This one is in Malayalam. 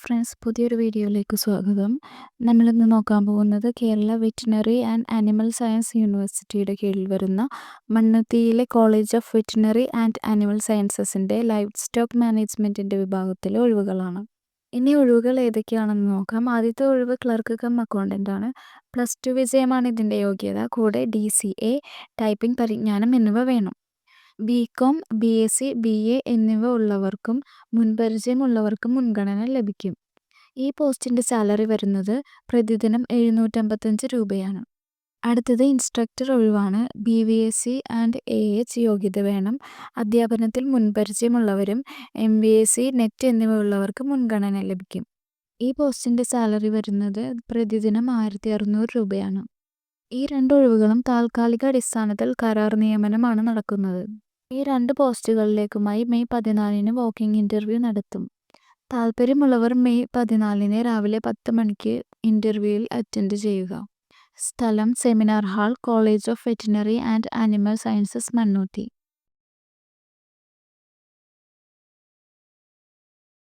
ഫ്രണ്ട്സ് പുതിയൊരു വീഡിയോയിലേക്ക് സ്വാഗതം. നമ്മളിന്ന് നോക്കാൻ പോകുന്നത് Kerala veterinary and animal science യൂണിവേഴ്സിറ്റിയുടെ കീഴിൽ വരുന്ന മണ്ണുത്തിയിലെ college of veterinary and animal സയൻസസിന്റെ life stock മാനേജ്മെന്റിന്റെ വിഭാഗത്തിലെ ഒഴിവുകളാണ്. ഇനി ഒഴിവുകൾ ഏതൊക്കെയാണെന്ന് നോക്കാം. ആദ്യത്തെ ഒഴിവ് ക്ലർക്ക് കം അക്കൗണ്ടന്റ് ആണ്. പ്ലസ് ടു വിജയമാണ് ഇതിന്റെ യോഗ്യത. കൂടെ ഡി സി എ ടൈപ്പിംഗ് പരിജ്ഞാനം എന്നിവ വേണം. B Com B S C B A എന്നിവ ഉള്ളവർക്കും മുൻപരിചയമുള്ളവർക്കും മുൻഗണന ലഭിക്കും. ഈ പോസ്റ്റിന്റെ സാലറി വരുന്നത് പ്രതിദിനം എഴുന്നൂറ്റമ്പത്തഞ്ച് രൂപയാണ്. അടുത്തത് instructor ഒഴിവാണ്. B V S C and A H യോഗ്യത വേണം. അധ്യാപനത്തിൽ മുൻപരിചയമുള്ളവരും M B S C NET എന്നിവ ഉള്ളവർക്ക് മുൻഗണന ലഭിക്കും. ഈ പോസ്റ്റിന്റെ സാലറി വരുന്നത് പ്രതിദിനം ആയിരത്തി അറുന്നൂറ് രൂപയാണ്. ഈ രണ്ട് ഒഴിവുകളും താൽക്കാലിക അടിസ്ഥാനത്തിൽ കരാർ നിയമനമാണ് നടക്കുന്നത്. ഈ രണ്ട് പോസ്റ്റുകളിലേക്കുമായി മെയ് പതിനാലിന് വോക്കിംഗ് ഇന്റർവ്യൂ നടത്തും. താല്പര്യമുള്ളവർ മെയ് പതിനാലിന് രാവിലെ പത്ത് മണിക്ക് ഇന്റർവ്യൂവിൽ അറ്റൻഡ് ചെയ്യുക. സ്ഥലം seminar hall college of veterinary and animal sciences Mannuthy